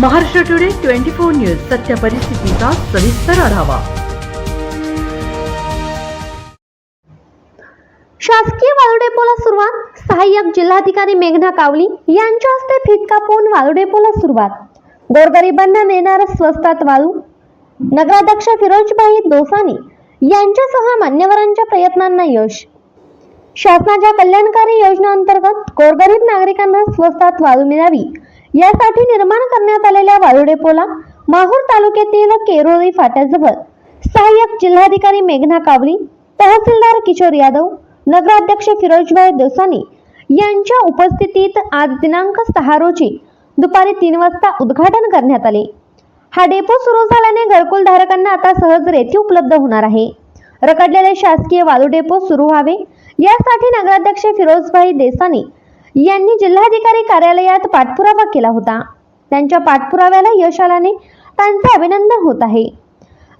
Maharashtra today twenty four news सत्य परिस्थितीचा सविस्तर आढावा. शासकीय वाळू डेपोला सुरुवात सहाय्यक जिल्हाधिकारी मेघना कावली यांच्या हस्ते फीत कापून वाळू डेपोला सुरुवात. गोरगरिबांना मिळणार स्वस्तात वाळू. नगराध्यक्ष फिरोजभाई दोसानी यांच्यासह मान्यवरांच्या प्रयत्नांना यश. शासनाच्या कल्याणकारी योजनांतर्गत गोरगरीब नागरिकांना स्वस्तात वाळू मिळावी यासाठी निर्माण करण्यात आलेल्या वाळू डेपोला माहूर तालुक्यातील केरोळी फाट्याजवळ सहाय्यक जिल्हाधिकारी मेघना कावली तहसीलदार किशोर यादव नगराध्यक्ष फिरोजभाई दोसानी यांच्या उपस्थितीत आज दिनांक सहा रोजी दुपारी तीन वाजता उद्घाटन करण्यात आले. हा डेपो सुरू झाल्याने घरकुल धारकांना आता सहज रेती उपलब्ध होणार आहे. रखडलेले शासकीय वाळू डेपो सुरू व्हावे यासाठी नगराध्यक्ष फिरोजभाई देसानी यांनी जिल्हाधिकारी कार्यालयात पाठपुरावा केला होता. त्यांच्या पाठपुराव्याला यश आल्याने त्यांचे अभिनंदन होत आहे.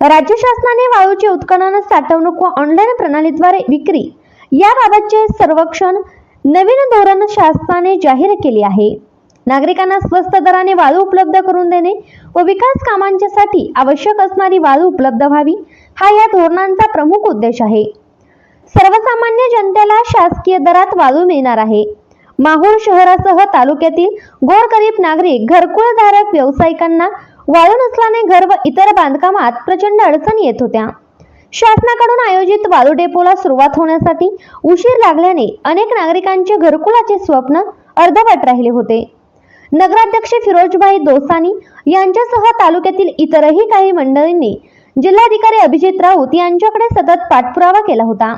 राज्य शासनाने वाळूचे उत्खनन साठवणूक व ऑनलाईन प्रणालीद्वारे विक्री याबाबतचे सर्वेक्षण नवीन धोरण शासनाने जाहीर केले आहे. नागरिकांना स्वस्त दराने वाळू उपलब्ध करून देणे व विकास कामांच्यासाठी आवश्यक असणारी वाळू उपलब्ध व्हावी हा या धोरणांचा प्रमुख उद्देश आहे. सर्वसामान्य जनतेला शासकीय दरात वाळू मिळणार आहे. माहूर शहरासह तालुक्यातील गोरगरीब नागरिक घरकुलधारक व्यावसायिकांना वाळू नसल्याने घर व इतर बांधकामात प्रचंड अडचणी येत होत्या. शासनाकडून आयोजित वाळू डेपोला सुरुवात होण्यासाठी उशीर लागल्याने अनेक नागरिकांचे घरकुलाचे स्वप्न अर्धवट राहिले होते. नगराध्यक्ष फिरोजभाई दोसानी यांच्यासह तालुक्यातील इतरही काही मंडळींनी जिल्हाधिकारी अभिजित राऊत यांच्याकडे सतत पाठपुरावा केला होता.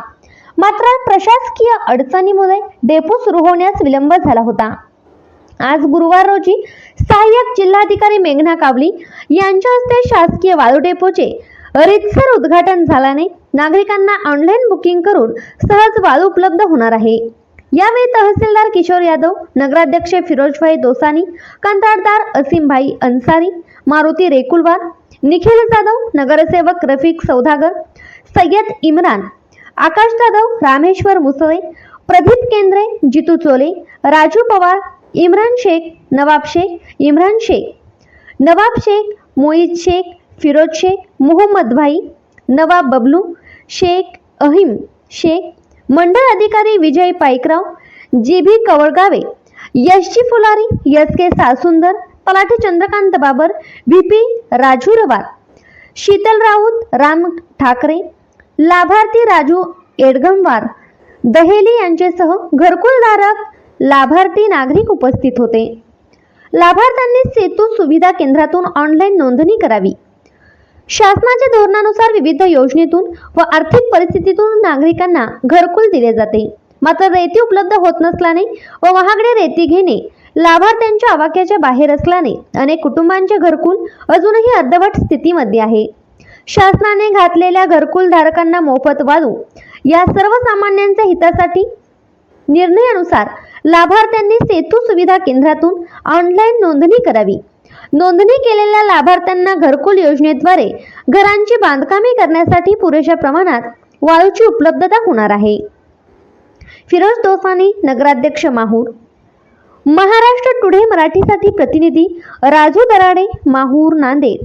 मात्र प्रशासकीय अडचणीमुळे डेपो सुरू होण्यास विलंब झाला होता. आज गुरुवार रोजी सहाय्यक जिल्हाधिकारी मेघना कावली यांच्या हस्ते शासकीय वाळू डेपोचे रितसर उद्घाटन झाल्याने नागरिकांना ऑनलाईन बुकिंग करून सहज वाळू उपलब्ध होणार आहे. यावेळी तहसीलदार किशोर यादव नगराध्यक्ष फिरोजभाई दोसानी कंत्राटदार असीमभाई अन्सारी मारुती रेकुलवार निखिल जाधव नगरसेवक रफिक सौदागर सय्यद इम्रान आकाश जाधव रामेश्वर मुसळे प्रदीप केंद्रे जितू चोले राजू पवार इम्रान शेख नवाब शेख इम्रान शेख. नवाब शेख मोईद शेख फिरोज शेख मोहम्मद भाई नवाब बबलू शेख अहिम शेख मंडळ अधिकारी विजय पाईकराव जी बी कवळगावे यशजी फुलारी यस के सासुंदर पलाठी चंद्रकांत बाबर व्ही पी राजू रवार शीतल राऊत राम ठाकरे लाभार्थी राजू एडगमवार. दहेली यांच्यासह घरकुलधारक लाभार्थी नागरिक उपस्थित होते. लाभार्थ्यांनी सेतू सुविधा केंद्रातून ऑनलाईन नोंदणी करावी. शासनाच्या धोरणानुसार विविध योजनेतून व आर्थिक परिस्थितीतून नागरिकांना घरकुल दिले जाते. मात्र रेती उपलब्ध होत नसल्याने व महागडे रेती घेणे लाभार्थ्यांच्या आवाक्याच्या बाहेर असल्याने अनेक कुटुंबांचे घरकुल अजूनही अर्धवट स्थितीमध्ये आहे. शासनाने घातलेल्या घरकुल धारकांना मोफत वाळू या सर्वसामान्यांच्या हितासाठी निर्णयानुसार लाभार्थ्यांनी सेतू सुविधा केंद्रातून ऑनलाईन नोंदणी करावी. नोंदणी केलेल्या लाभार्थ्यांना घरकुल योजनेद्वारे घरांची बांधकामे करण्यासाठी पुरेशा प्रमाणात वाळूची उपलब्धता होणार आहे. फिरोज दोसानी नगराध्यक्ष माहूर. महाराष्ट्र टुडे मराठीसाठी प्रतिनिधी राजू दराडे माहूर नांदेड.